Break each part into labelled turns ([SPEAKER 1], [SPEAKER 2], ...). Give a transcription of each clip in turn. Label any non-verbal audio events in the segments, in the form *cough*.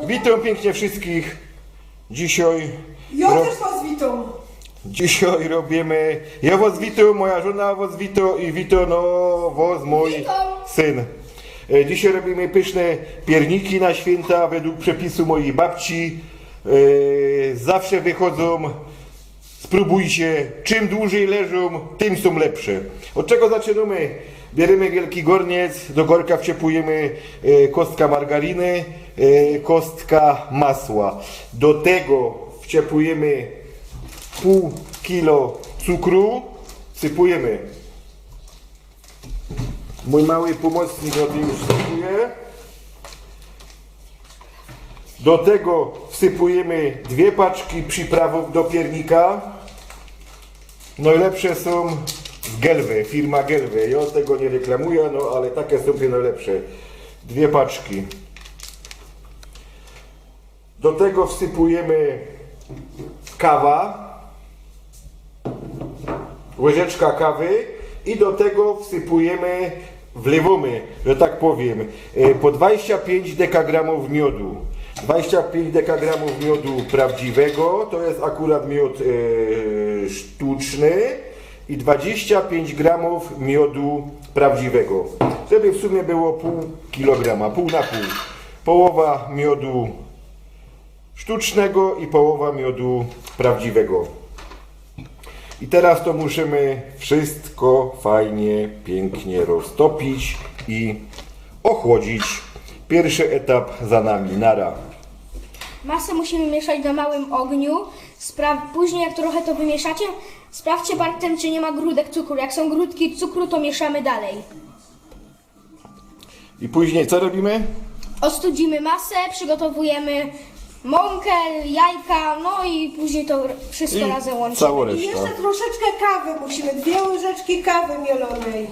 [SPEAKER 1] Witam pięknie wszystkich. Dzisiaj,
[SPEAKER 2] Ja
[SPEAKER 1] ro,
[SPEAKER 2] też was witam.
[SPEAKER 1] dzisiaj robimy. Ja was witam, moja żona was wita i wita no was mój
[SPEAKER 3] Witam.
[SPEAKER 1] syn. E, Dzisiaj robimy pyszne pierniki na święta według przepisu mojej babci. E, Zawsze wychodzą. Spróbujcie. Czym dłużej leżą, tym są lepsze. Od czego zaczynamy? Bierzemy wielki gorniec, do gorka wciepujemy e, kostka margariny, e, kostka masła. Do tego wciepujemy pół kilo cukru, sypujemy. Mój mały pomocnik od już sypuje. Do tego wsypujemy dwie paczki przyprawów do piernika. Najlepsze są z Gelwy, firma Gelwy. Ja tego nie reklamuję, no ale takie są te najlepsze. Dwie paczki. Do tego wsypujemy kawa, łyżeczka kawy i do tego wsypujemy, wlewamy, że tak powiem, e, po 25 dekagramów miodu. 25 dekagramów miodu prawdziwego, to jest akurat miód e, sztuczny i 25 gramów miodu prawdziwego. Żeby w sumie było pół kilograma, pół na pół. Połowa miodu sztucznego i połowa miodu prawdziwego. I teraz to musimy wszystko fajnie, pięknie roztopić i ochłodzić. Pierwszy etap za nami. Nara.
[SPEAKER 3] Masę musimy mieszać na małym ogniu. Spra- później jak trochę to wymieszacie, sprawdźcie bartem, czy nie ma grudek cukru. Jak są grudki cukru, to mieszamy dalej.
[SPEAKER 1] I później co robimy?
[SPEAKER 3] Ostudzimy masę, przygotowujemy mąkę, jajka, no i później to wszystko
[SPEAKER 1] I
[SPEAKER 3] razem łączymy.
[SPEAKER 1] całą
[SPEAKER 2] I
[SPEAKER 1] resztę.
[SPEAKER 2] jeszcze troszeczkę kawy musimy, dwie łyżeczki kawy mielonej.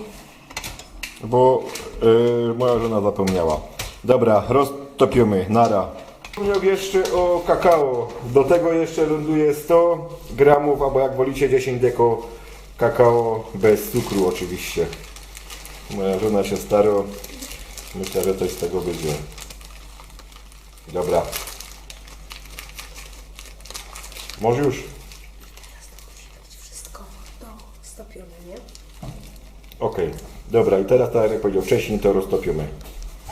[SPEAKER 1] Bo yy, moja żona zapomniała. Dobra, roztopiamy. Nara. Wspomniał jeszcze o kakao. Do tego jeszcze ląduje 100 gramów, albo jak wolicie 10 deko kakao bez cukru oczywiście. Moja żona się staro. Myślę, że coś z tego będzie. Dobra. Może już?
[SPEAKER 2] Wszystko to stopione, nie?
[SPEAKER 1] Okej. Dobra, i teraz tak jak powiedział wcześniej, to roztopiamy.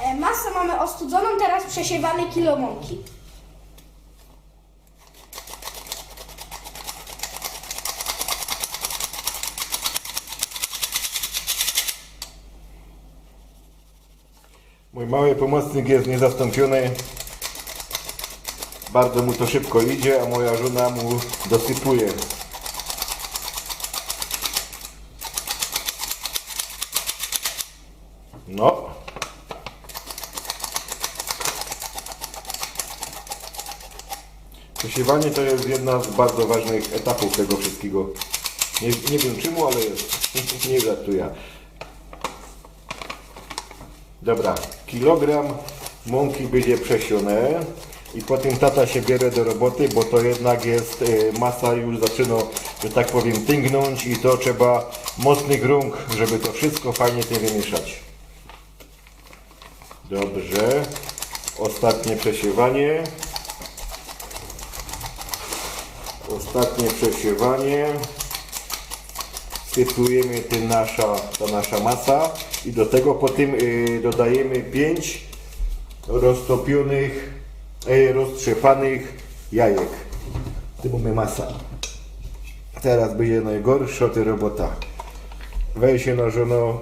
[SPEAKER 3] E, Masę mamy ostudzoną, teraz przesiewamy kilo mąki.
[SPEAKER 1] Mój mały pomocnik jest niezastąpiony. Bardzo mu to szybko idzie, a moja żona mu dosypuje. No. Przesiewanie to jest jedna z bardzo ważnych etapów tego wszystkiego. Nie, nie wiem czemu, ale jest. *laughs* Nie żartuję. Dobra, kilogram mąki będzie przesione i potem tata się bierze do roboty, bo to jednak jest e, masa już zaczyna, że tak powiem, tyngnąć i to trzeba mocnych rąk, żeby to wszystko fajnie tym wymieszać. Dobrze. Ostatnie przesiewanie. Ostatnie przesiewanie sypujemy ten nasza, ta nasza masa i do tego potem y, dodajemy 5 roztopionych, y, roztrzepanych jajek. Tu mamy masa. Teraz będzie najgorsza ta robota. Weź się na żono.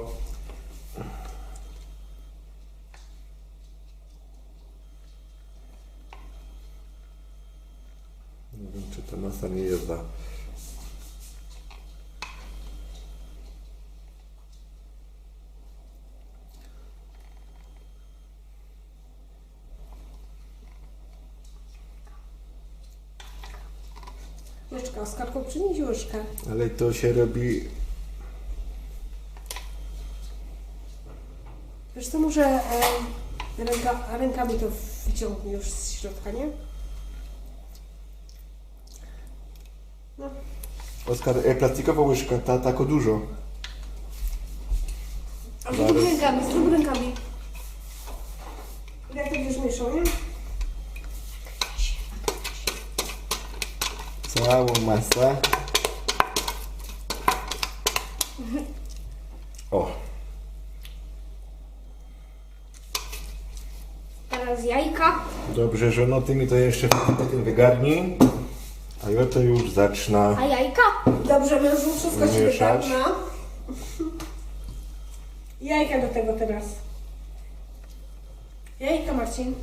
[SPEAKER 1] Nie wiem, czy ta masa nie jest za...
[SPEAKER 2] Łyżka, Oskarko, przynieś łyżkę.
[SPEAKER 1] Ale to się robi
[SPEAKER 2] Wiesz co, może e, ręka, rękami to wyciągnie już z środka, nie? No.
[SPEAKER 1] Oskar, e, plastikowa łyżka, ta tako dużo.
[SPEAKER 2] A z Zaraz. rękami, z rękami. Jak to już mieszał, nie?
[SPEAKER 1] Całą masę. O,
[SPEAKER 3] Teraz jajka.
[SPEAKER 1] dobrze, żono, ty mi to jeszcze potem wygarnij. A ja to już zacznę.
[SPEAKER 3] A jajka?
[SPEAKER 2] Dobrze, mężu, wszystko ci
[SPEAKER 1] Mieszać.
[SPEAKER 2] wygarna. Jajka do tego teraz. Jajka, Marcin.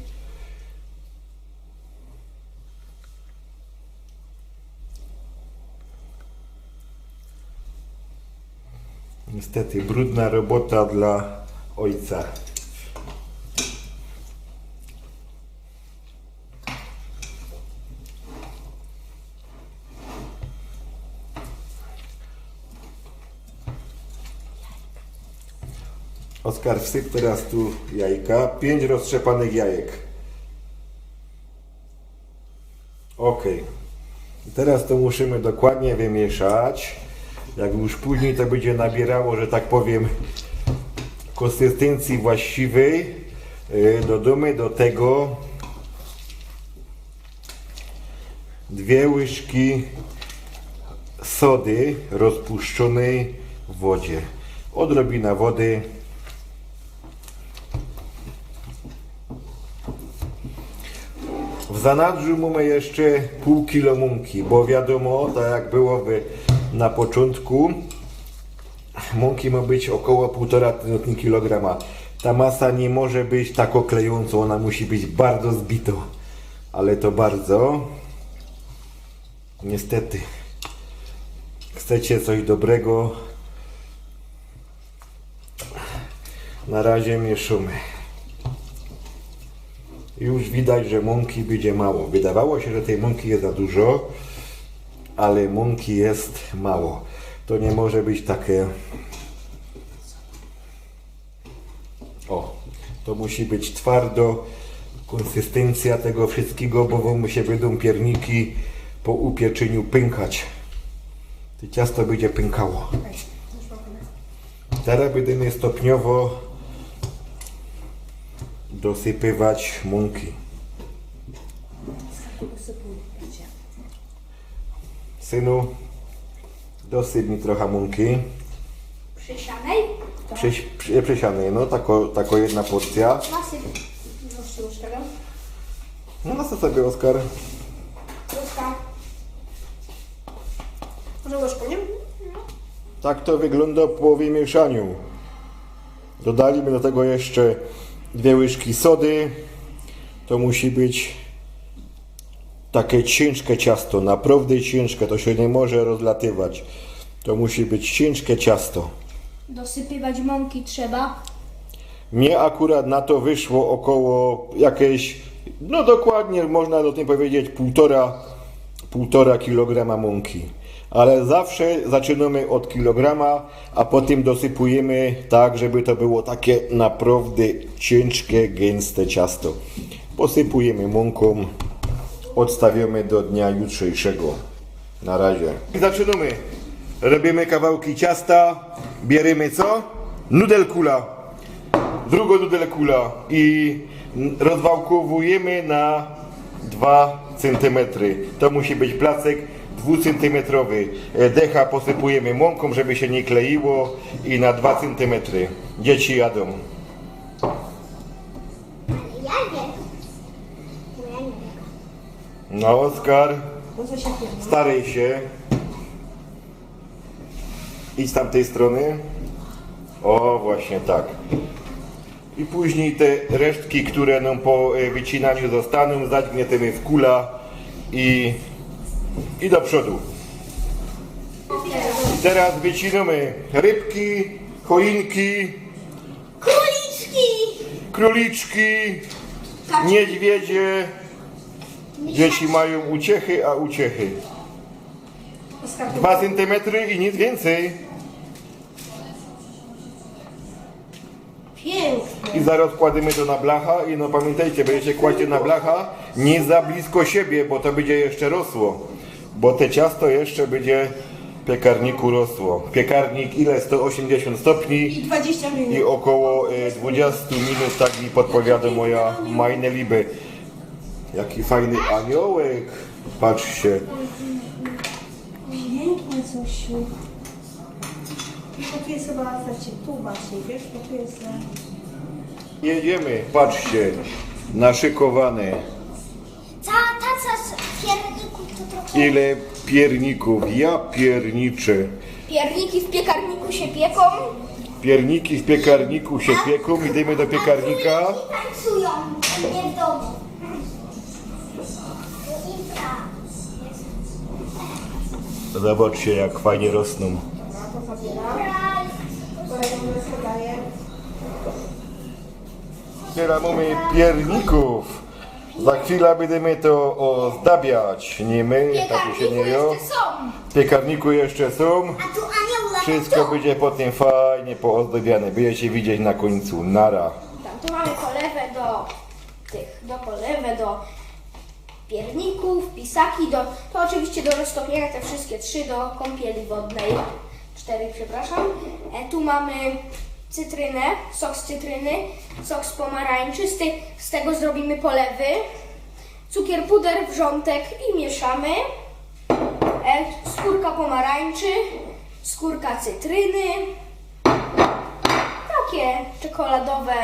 [SPEAKER 1] Niestety, brudna robota dla ojca. Oskar, wsyp teraz tu jajka. Pięć roztrzepanych jajek. Ok. I Teraz to musimy dokładnie wymieszać. Jak już później to będzie nabierało, że tak powiem, konsystencji właściwej, yy, dodamy do tego dwie łyżki sody rozpuszczonej w wodzie. Odrobina wody. W zanadrzu mamy jeszcze pół kilo mąki, bo wiadomo, tak jak było w, na początku, mąki ma być około 1,5 kg. Ta masa nie może być tak oklejąca, ona musi być bardzo zbita. Ale to bardzo. Niestety. Chcecie coś dobrego? Na razie mieszymy. Już widać, że mąki będzie mało. Wydawało się, że tej mąki jest za dużo, ale mąki jest mało. To nie może być takie. O, to musi być twardo. Konsystencja tego wszystkiego, bo mu się będą pierniki po upieczeniu pękać. To ciasto będzie pękało. Teraz będziemy stopniowo dosypywać mąki. Synu, dosyp mi trochę mąki.
[SPEAKER 3] Przysianej.
[SPEAKER 1] Prześ, prze, przesianej, no tako, tako jedna porcja.
[SPEAKER 3] Tego.
[SPEAKER 1] No na co sobie Oskar?
[SPEAKER 3] Krótka.
[SPEAKER 2] Może łyżką, nie?
[SPEAKER 1] Tak to wygląda po wymieszaniu. Dodaliśmy do tego jeszcze dwie łyżki sody. To musi być takie ciężkie ciasto, naprawdę ciężkie, to się nie może rozlatywać. To musi być ciężkie ciasto.
[SPEAKER 3] Dosypywać mąki trzeba.
[SPEAKER 1] Mnie akurat na to wyszło około jakieś, no dokładnie można do tym powiedzieć półtora, półtora kilograma mąki. Ale zawsze zaczynamy od kilograma, a potem dosypujemy tak, żeby to było takie naprawdę ciężkie, gęste ciasto. Posypujemy mąką, odstawiamy do dnia jutrzejszego. Na razie. Zaczynamy. Robimy kawałki ciasta, bierzemy co? Nudelkula drugą nudelkula i rozwałkowujemy na 2 cm. To musi być placek 2 cm. Decha posypujemy mąką, żeby się nie kleiło i na 2 cm. Dzieci jadą.
[SPEAKER 3] Wiem.
[SPEAKER 1] No Oskar,
[SPEAKER 2] No
[SPEAKER 1] staraj się. Idź z tamtej strony. O, właśnie tak. I później te resztki, które nam po e, wycinaniu zostaną, zagnietemy w kula i, i do przodu. I teraz wycinamy rybki, choinki,
[SPEAKER 3] Króliczki!
[SPEAKER 1] króliczki, niedźwiedzie. Dzieci mają uciechy, a uciechy. 2 cm i nic więcej. I zaraz kładziemy to na blacha i no pamiętajcie, będziecie kładzie na blacha nie za blisko siebie, bo to będzie jeszcze rosło. Bo te ciasto jeszcze będzie w piekarniku rosło. Piekarnik ile? 180 stopni
[SPEAKER 2] I 20
[SPEAKER 1] i
[SPEAKER 2] minut.
[SPEAKER 1] około e, 20 minut, tak mi podpowiada moja meine Liebe. Jaki fajny aniołek. Patrzcie.
[SPEAKER 2] Pięknie, Zosiu. To tu jest chyba, znaczy tu właśnie, wiesz, bo tu jest... e,
[SPEAKER 1] Jedziemy. Patrzcie. Naszykowane.
[SPEAKER 4] Cała taca z.
[SPEAKER 1] Ile pierników. Ja pierniczę.
[SPEAKER 3] Pierniki w piekarniku się pieką.
[SPEAKER 1] Pierniki w piekarniku się pieką. Idziemy do piekarnika.
[SPEAKER 4] Tańcują, nie w domu.
[SPEAKER 1] Zobaczcie jak fajnie rosną. Teraz mamy pierników. Za chwilę będziemy to ozdabiać. Nie my,
[SPEAKER 3] W
[SPEAKER 1] takie się nie
[SPEAKER 3] są.
[SPEAKER 1] W piekarniku jeszcze są.
[SPEAKER 4] A tu anioł
[SPEAKER 1] Wszystko będzie potem fajnie poozdabiane. Będziecie widzieć na końcu. Nara.
[SPEAKER 3] Tam tu mamy polewę do tych, do polewę do pierników, pisaki, do, to oczywiście do roztopienia te wszystkie trzy do kąpieli wodnej. Cztery, przepraszam. E, tu mamy cytrynę, sok z cytryny, sok z pomarańczy, z, ty, z tego zrobimy polewy, cukier, puder, wrzątek i mieszamy. E, skórka pomarańczy, skórka cytryny, takie czekoladowe,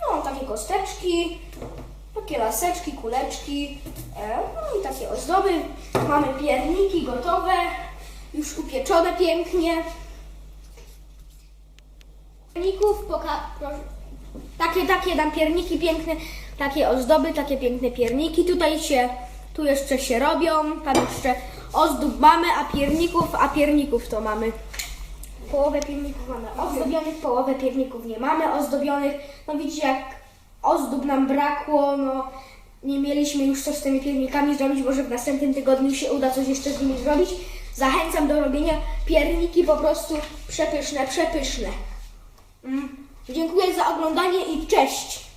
[SPEAKER 3] no takie kosteczki, takie laseczki, kuleczki, e, no i takie ozdoby. Mamy pierniki gotowe, już upieczone pięknie. Pierników, takie, takie dam pierniki piękne, takie ozdoby, takie piękne pierniki. Tutaj się, tu jeszcze się robią, tam jeszcze ozdób mamy, a pierników, a pierników to mamy. Połowę pierników mamy ozdobionych, połowę pierników nie mamy ozdobionych. No widzicie, jak ozdób nam brakło, no nie mieliśmy już co z tymi piernikami zrobić, może w następnym tygodniu się uda coś jeszcze z nimi zrobić. Zachęcam do robienia pierniki po prostu przepyszne, przepyszne. Mm. Dziękuję za oglądanie i cześć!